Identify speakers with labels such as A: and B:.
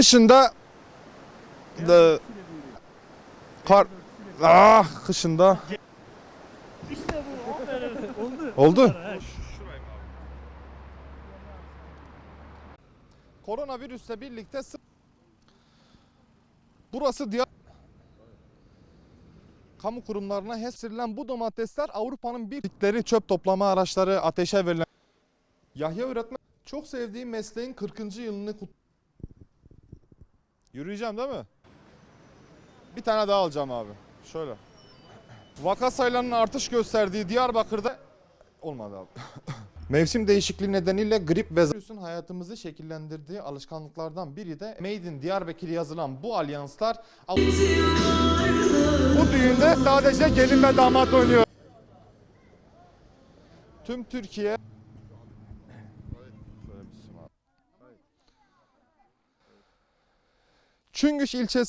A: Kışında da kar ah kışında
B: İşte bu. Oldu.
A: Koronavirüsle birlikte sı- Burası diğer kamu kurumlarına hesirilen bu domatesler Avrupa'nın bir bitleri çöp toplama araçları ateşe verilen Yahya öğretmen çok sevdiğim mesleğin 40. yılını kut Yürüyeceğim değil mi? Bir tane daha alacağım abi. Şöyle. Vaka sayılarının artış gösterdiği Diyarbakır'da olmadı abi. Mevsim değişikliği nedeniyle grip ve virüsün hayatımızı şekillendirdiği alışkanlıklardan biri de Made in Diyarbakır yazılan bu alyanslar bu düğünde sadece gelin ve damat oynuyor. Tüm Türkiye Şöyle bir sima- Çüngüş ilçesinin